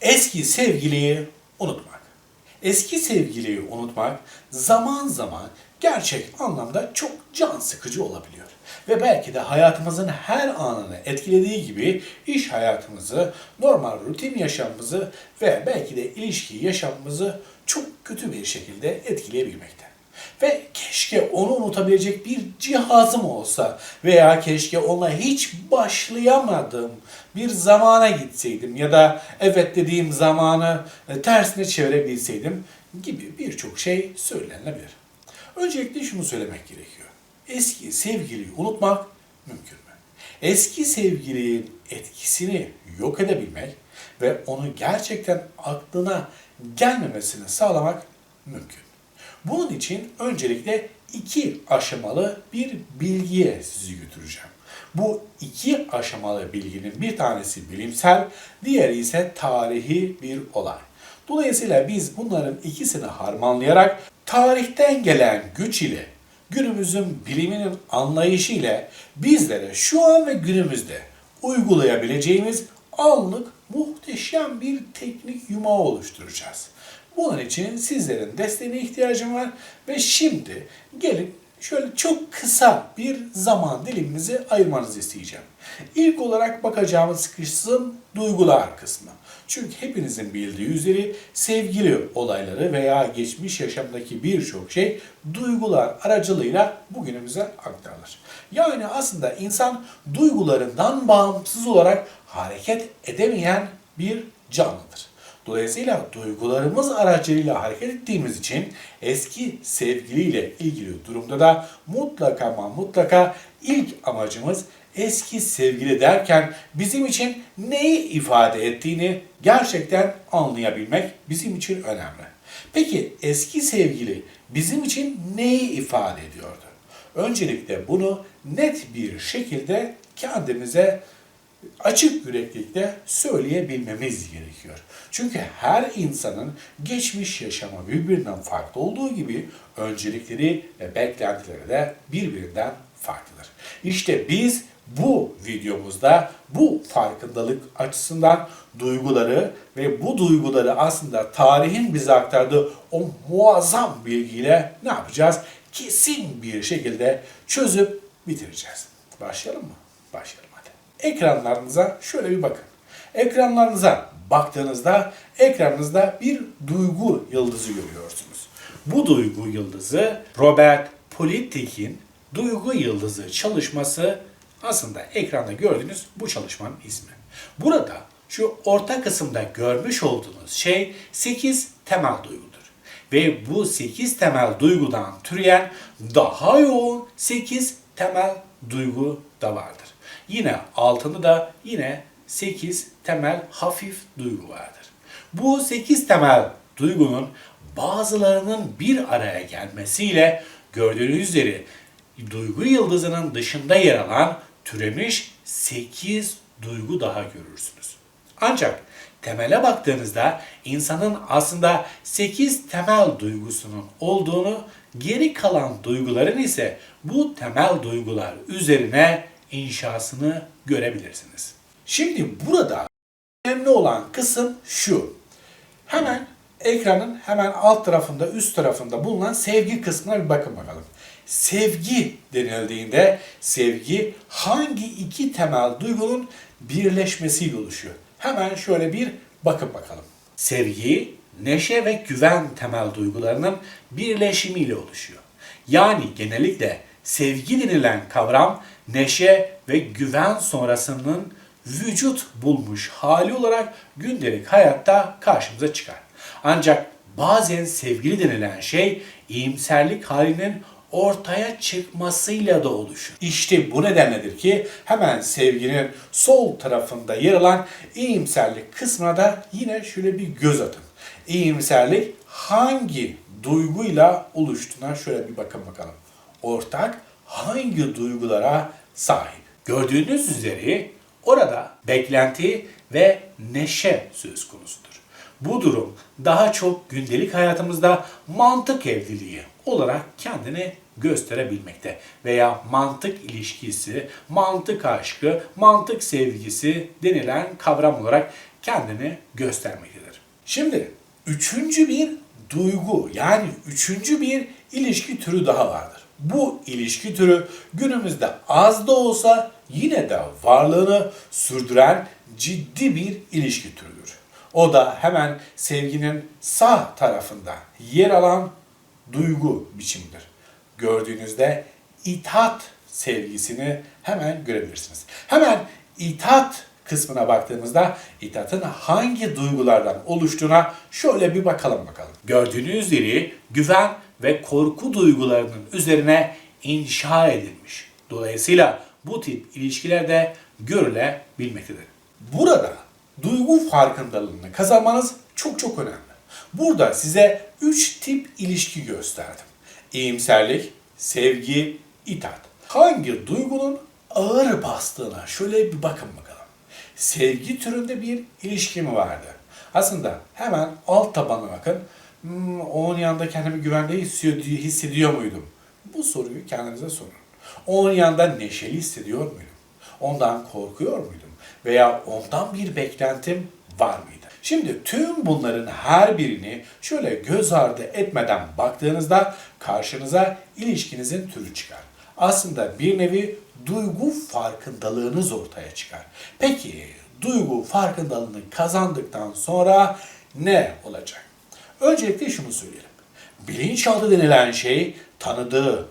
Eski sevgiliyi unutmak. Eski sevgiliyi unutmak zaman zaman gerçek anlamda çok can sıkıcı olabiliyor. Ve belki de hayatımızın her anını etkilediği gibi iş hayatımızı, normal rutin yaşamımızı ve belki de ilişki yaşamımızı çok kötü bir şekilde etkileyebilmekte. Ve keşke onu unutabilecek bir cihazım olsa veya keşke onunla hiç başlayamadığım bir zamana gitseydim ya da evet dediğim zamanı e, tersine çevirebilseydim gibi birçok şey söylenebilir. Öncelikle şunu söylemek gerekiyor. Eski sevgiliyi unutmak mümkün mü? Eski sevgilinin etkisini yok edebilmek ve onu gerçekten aklına gelmemesini sağlamak mümkün. Bunun için öncelikle iki aşamalı bir bilgiye sizi götüreceğim. Bu iki aşamalı bilginin bir tanesi bilimsel, diğeri ise tarihi bir olay. Dolayısıyla biz bunların ikisini harmanlayarak tarihten gelen güç ile günümüzün biliminin anlayışı ile bizlere şu an ve günümüzde uygulayabileceğimiz anlık muhteşem bir teknik yumağı oluşturacağız. Bunun için sizlerin desteğine ihtiyacım var ve şimdi gelin şöyle çok kısa bir zaman dilimimizi ayırmanızı isteyeceğim. İlk olarak bakacağımız kısım duygular kısmı. Çünkü hepinizin bildiği üzere sevgili olayları veya geçmiş yaşamdaki birçok şey duygular aracılığıyla bugünümüze aktarılır. Yani aslında insan duygularından bağımsız olarak hareket edemeyen bir canlıdır. Dolayısıyla duygularımız aracılığıyla hareket ettiğimiz için eski sevgiliyle ilgili durumda da mutlaka ama mutlaka ilk amacımız eski sevgili derken bizim için neyi ifade ettiğini gerçekten anlayabilmek bizim için önemli. Peki eski sevgili bizim için neyi ifade ediyordu? Öncelikle bunu net bir şekilde kendimize açık yüreklilikle söyleyebilmemiz gerekiyor. Çünkü her insanın geçmiş yaşamı birbirinden farklı olduğu gibi öncelikleri ve beklentileri de birbirinden farklıdır. İşte biz bu videomuzda bu farkındalık açısından duyguları ve bu duyguları aslında tarihin bize aktardığı o muazzam bilgiyle ne yapacağız? Kesin bir şekilde çözüp bitireceğiz. Başlayalım mı? Başlayalım. Ekranlarınıza şöyle bir bakın. Ekranlarınıza baktığınızda ekranınızda bir duygu yıldızı görüyorsunuz. Bu duygu yıldızı Robert Politik'in duygu yıldızı çalışması aslında ekranda gördüğünüz bu çalışmanın ismi. Burada şu orta kısımda görmüş olduğunuz şey 8 temel duygudur. Ve bu 8 temel duygudan türeyen daha yoğun 8 temel duygu da vardır. Yine altında da yine 8 temel hafif duygu vardır. Bu 8 temel duygunun bazılarının bir araya gelmesiyle gördüğünüz üzere duygu yıldızının dışında yer alan türemiş 8 duygu daha görürsünüz. Ancak temele baktığınızda insanın aslında 8 temel duygusunun olduğunu, geri kalan duyguların ise bu temel duygular üzerine inşasını görebilirsiniz. Şimdi burada önemli olan kısım şu. Hemen ekranın hemen alt tarafında, üst tarafında bulunan sevgi kısmına bir bakın bakalım. Sevgi denildiğinde sevgi hangi iki temel duygunun birleşmesiyle oluşuyor? Hemen şöyle bir bakın bakalım. Sevgi, neşe ve güven temel duygularının birleşimiyle oluşuyor. Yani genellikle sevgi denilen kavram neşe ve güven sonrasının vücut bulmuş hali olarak gündelik hayatta karşımıza çıkar. Ancak bazen sevgili denilen şey iyimserlik halinin ortaya çıkmasıyla da oluşur. İşte bu nedenledir ki hemen sevginin sol tarafında yer alan iyimserlik kısmına da yine şöyle bir göz atın. İyimserlik hangi duyguyla oluştuğuna şöyle bir bakın bakalım. Ortak hangi duygulara sahip? Gördüğünüz üzere orada beklenti ve neşe söz konusudur. Bu durum daha çok gündelik hayatımızda mantık evliliği olarak kendini gösterebilmekte veya mantık ilişkisi, mantık aşkı, mantık sevgisi denilen kavram olarak kendini göstermektedir. Şimdi üçüncü bir duygu yani üçüncü bir ilişki türü daha vardır. Bu ilişki türü günümüzde az da olsa yine de varlığını sürdüren ciddi bir ilişki türüdür. O da hemen sevginin sağ tarafında yer alan duygu biçimidir. Gördüğünüzde itaat sevgisini hemen görebilirsiniz. Hemen itaat kısmına baktığımızda itaatın hangi duygulardan oluştuğuna şöyle bir bakalım bakalım. Gördüğünüz gibi güven ve korku duygularının üzerine inşa edilmiş. Dolayısıyla bu tip ilişkiler de görülebilmektedir. Burada duygu farkındalığını kazanmanız çok çok önemli. Burada size 3 tip ilişki gösterdim. İyimserlik, sevgi, itaat. Hangi duygunun ağır bastığına şöyle bir bakın bakalım. Sevgi türünde bir ilişki mi vardı? Aslında hemen alt tabana bakın. Hmm, onun yanında kendimi güvende hissediyor, hissediyor muydum? Bu soruyu kendinize sorun. Onun yanında neşeli hissediyor muydum? Ondan korkuyor muydum? Veya ondan bir beklentim var mıydı? Şimdi tüm bunların her birini şöyle göz ardı etmeden baktığınızda karşınıza ilişkinizin türü çıkar. Aslında bir nevi duygu farkındalığınız ortaya çıkar. Peki duygu farkındalığını kazandıktan sonra ne olacak? Öncelikle şunu söyleyelim. Bilinçaltı denilen şey tanıdığı,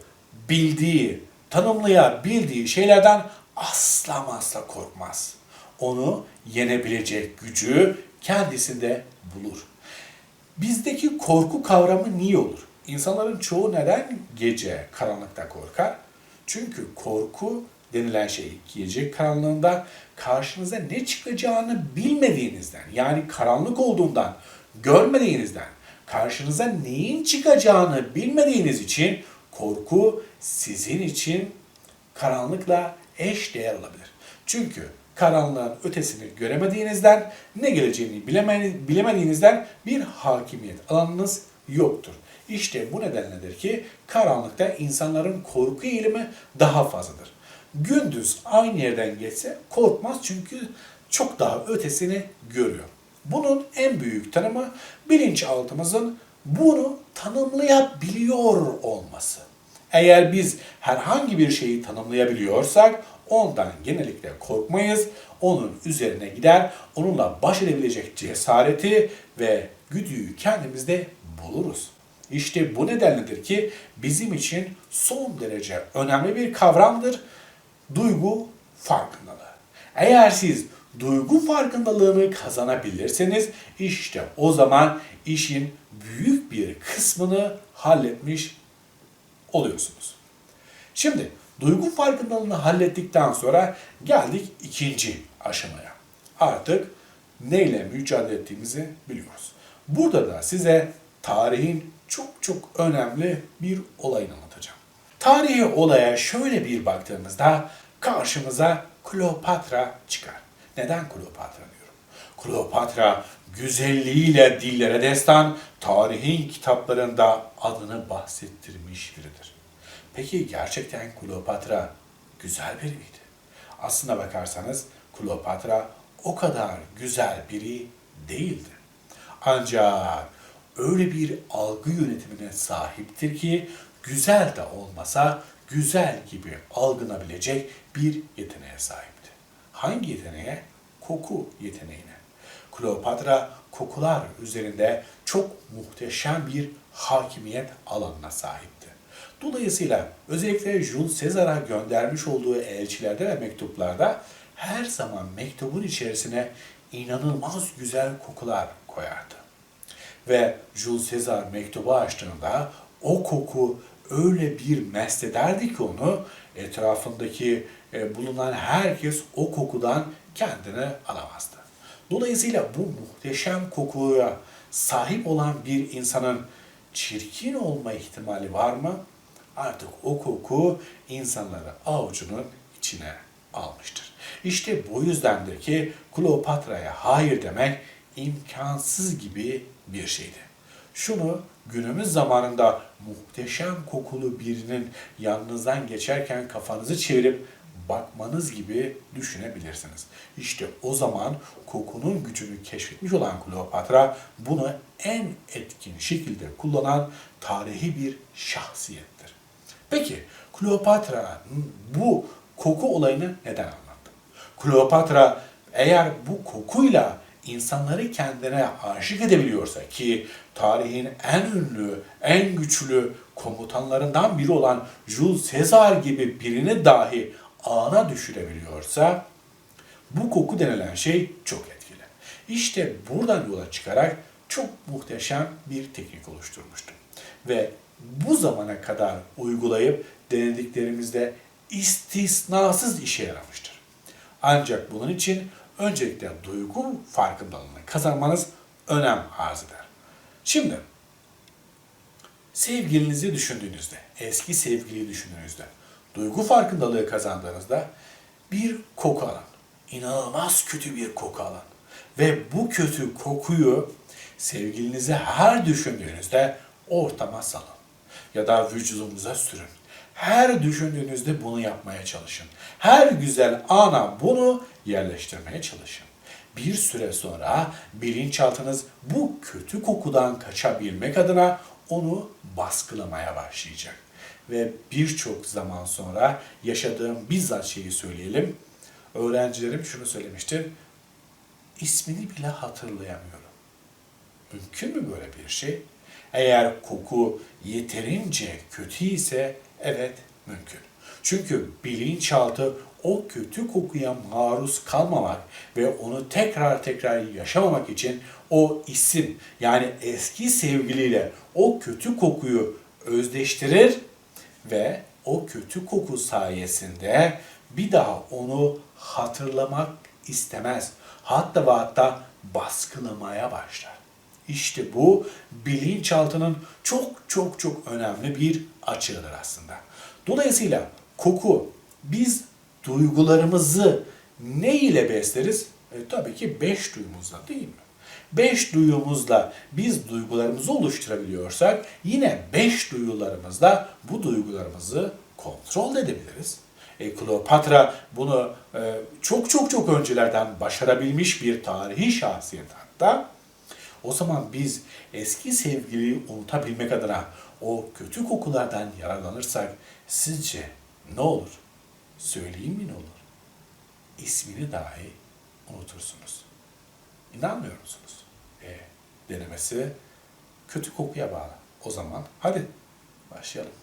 bildiği, tanımlayabildiği şeylerden asla asla korkmaz. Onu yenebilecek gücü kendisinde bulur. Bizdeki korku kavramı niye olur? İnsanların çoğu neden gece karanlıkta korkar? Çünkü korku denilen şey gece karanlığında karşınıza ne çıkacağını bilmediğinizden yani karanlık olduğundan görmediğinizden karşınıza neyin çıkacağını bilmediğiniz için korku sizin için karanlıkla eş değer olabilir. Çünkü karanlığın ötesini göremediğinizden, ne geleceğini bilemediğinizden bir hakimiyet alanınız yoktur. İşte bu nedenledir ki karanlıkta insanların korku eğilimi daha fazladır. Gündüz aynı yerden geçse korkmaz çünkü çok daha ötesini görüyor. Bunun en büyük tanımı bilinçaltımızın bunu tanımlayabiliyor olması. Eğer biz herhangi bir şeyi tanımlayabiliyorsak ondan genellikle korkmayız. Onun üzerine gider, onunla baş edebilecek cesareti ve güdüyü kendimizde buluruz. İşte bu nedenledir ki bizim için son derece önemli bir kavramdır duygu farkındalığı. Eğer siz duygu farkındalığını kazanabilirseniz işte o zaman işin büyük bir kısmını halletmiş oluyorsunuz. Şimdi duygu farkındalığını hallettikten sonra geldik ikinci aşamaya. Artık neyle mücadele ettiğimizi biliyoruz. Burada da size tarihin çok çok önemli bir olayını anlatacağım. Tarihi olaya şöyle bir baktığımızda karşımıza Kleopatra çıkar. Neden Kleopatra diyorum? Kleopatra güzelliğiyle dillere destan, tarihin kitaplarında adını bahsettirmiş biridir. Peki gerçekten Kleopatra güzel biri miydi? Aslına bakarsanız Kleopatra o kadar güzel biri değildi. Ancak öyle bir algı yönetimine sahiptir ki güzel de olmasa güzel gibi algınabilecek bir yeteneğe sahipti. Hangi yeteneğe? Koku yeteneğine. Kleopatra kokular üzerinde çok muhteşem bir hakimiyet alanına sahipti. Dolayısıyla özellikle Jules Caesar'a göndermiş olduğu elçilerde ve mektuplarda her zaman mektubun içerisine inanılmaz güzel kokular koyardı. Ve Jules Caesar mektubu açtığında o koku öyle bir mest ederdi ki onu etrafındaki e, bulunan herkes o kokudan kendini alamazdı. Dolayısıyla bu muhteşem kokuya sahip olan bir insanın çirkin olma ihtimali var mı? Artık o koku insanları avucunun içine almıştır. İşte bu yüzdendir ki Kleopatra'ya hayır demek imkansız gibi bir şeydi. Şunu günümüz zamanında muhteşem kokulu birinin yanınızdan geçerken kafanızı çevirip bakmanız gibi düşünebilirsiniz. İşte o zaman kokunun gücünü keşfetmiş olan Kleopatra bunu en etkin şekilde kullanan tarihi bir şahsiyettir. Peki Kleopatra'nın bu koku olayını neden anlattı? Kleopatra eğer bu kokuyla insanları kendine aşık edebiliyorsa ki tarihin en ünlü, en güçlü komutanlarından biri olan Jules Caesar gibi birini dahi ana düşürebiliyorsa bu koku denilen şey çok etkili. İşte buradan yola çıkarak çok muhteşem bir teknik oluşturmuştum. Ve bu zamana kadar uygulayıp denediklerimizde istisnasız işe yaramıştır. Ancak bunun için öncelikle duygu farkındalığını kazanmanız önem arz eder. Şimdi sevgilinizi düşündüğünüzde, eski sevgiliyi düşündüğünüzde, duygu farkındalığı kazandığınızda bir koku alın. İnanılmaz kötü bir koku alın. Ve bu kötü kokuyu sevgilinize her düşündüğünüzde ortama salın. Ya da vücudunuza sürün. Her düşündüğünüzde bunu yapmaya çalışın. Her güzel ana bunu yerleştirmeye çalışın. Bir süre sonra bilinçaltınız bu kötü kokudan kaçabilmek adına onu baskılamaya başlayacak. Ve birçok zaman sonra yaşadığım bizzat şeyi söyleyelim. Öğrencilerim şunu söylemiştir. İsmini bile hatırlayamıyorum. Mümkün mü böyle bir şey? Eğer koku yeterince kötü ise evet mümkün. Çünkü bilinçaltı o kötü kokuya maruz kalmamak ve onu tekrar tekrar yaşamamak için o isim yani eski sevgiliyle o kötü kokuyu özdeştirir ve o kötü koku sayesinde bir daha onu hatırlamak istemez. Hatta ve hatta baskılamaya başlar. İşte bu bilinçaltının çok çok çok önemli bir açığıdır aslında. Dolayısıyla koku biz duygularımızı ne ile besleriz? E, tabii ki beş duyumuzla değil mi? Beş duyumuzla biz duygularımızı oluşturabiliyorsak yine beş duyularımızla bu duygularımızı kontrol edebiliriz. E, Kleopatra bunu e, çok çok çok öncelerden başarabilmiş bir tarihi şahsiyet hatta. O zaman biz eski sevgiliyi unutabilmek adına o kötü kokulardan yararlanırsak sizce ne olur? Söyleyeyim mi ne olur? İsmini dahi unutursunuz. İnanmıyor musunuz? E, denemesi kötü kokuya bağlı. O zaman hadi başlayalım.